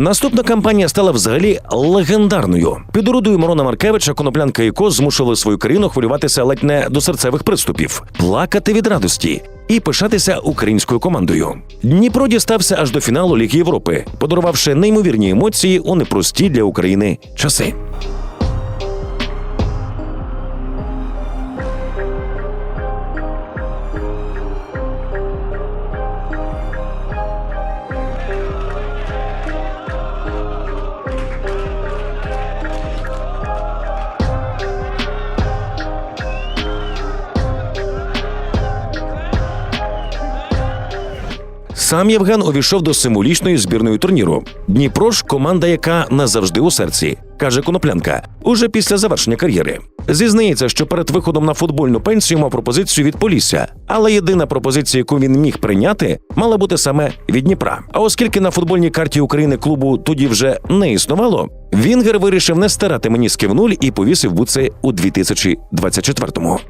Наступна кампанія стала взагалі легендарною. Під орудою Мирона Маркевича коноплянка і Коз змушували свою країну хвилюватися ледь не до серцевих приступів, плакати від радості і пишатися українською командою. Дніпро дістався аж до фіналу Ліги Європи, подарувавши неймовірні емоції у непрості для України часи. Сам Євген увійшов до символічної збірної турніру. Дніпро ж команда, яка назавжди у серці, каже Коноплянка, уже після завершення кар'єри. Зізнається, що перед виходом на футбольну пенсію мав пропозицію від Полісся, але єдина пропозиція, яку він міг прийняти, мала бути саме від Дніпра. А оскільки на футбольній карті України клубу тоді вже не існувало, Вінгер вирішив не старати мені в нуль і повісив буци у 2024-му.